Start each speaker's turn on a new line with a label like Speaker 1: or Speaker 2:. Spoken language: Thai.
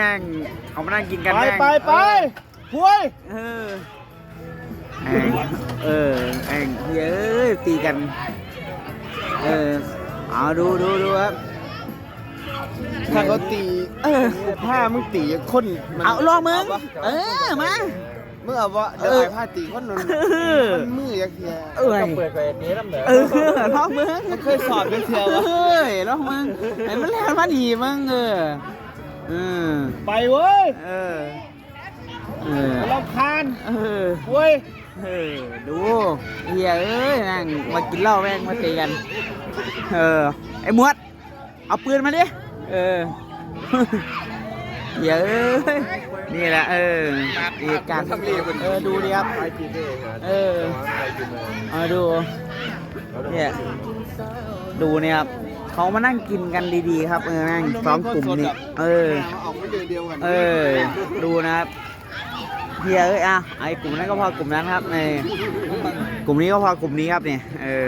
Speaker 1: แม่งเขามานั่งกินกัน
Speaker 2: ไป
Speaker 1: แม่ง
Speaker 2: ไปไปหวย
Speaker 1: เออแม่งเออแม่งเย้ยตีกัน เออเอาดูดูดูครับ
Speaker 2: ถ้าเขาตี
Speaker 1: เออ
Speaker 2: ผ้ามึงตีคนมัน
Speaker 1: เอาลองมึงเออมา
Speaker 2: มึงเอาวะเดี๋ยว
Speaker 1: เออ
Speaker 2: ไอ้ผ้าตีคนนั้น
Speaker 1: เออ
Speaker 2: มันมือยักษ์เทีย
Speaker 1: เอ้ย
Speaker 3: เปิดไปนี้ลำเหนือ
Speaker 1: เออลองมึง
Speaker 2: มันเคยสอบยักษ์เทียวะ
Speaker 1: เอ้ยลองมึงไอ้มันแลนมาหนีมึงเออ เออ
Speaker 2: ไปเว้ย
Speaker 1: เออเออ
Speaker 2: รำคาญ
Speaker 1: เออ
Speaker 2: เว้ย
Speaker 1: เออดูเฮียเอ้ยนั่งมากินเหล้าแม่งมาตีกัน เออไอ้หมวด เอาปืนมาดิเออเฮียเอ้ยนี่แหละเอออีกการเออดูดิครับ
Speaker 3: ไปกินได้เอง
Speaker 1: เออ
Speaker 3: ไปกินเลย
Speaker 1: เออดูเนี่ยดูเนี่ยครับ เขามานั่งกินกันดีๆ ครับเออนั่งสองกลุ่มนี่เออ
Speaker 2: ออกมาเดียวเดียวกัน
Speaker 1: เออ ดูนะครับเฮียเอ้ยอะไอ้กลุ่มนั้นก็พอกลุ่มนั้นครับในกลุ่มนี้ก็พอกลุ่มนี้ครับเนี่ยเออ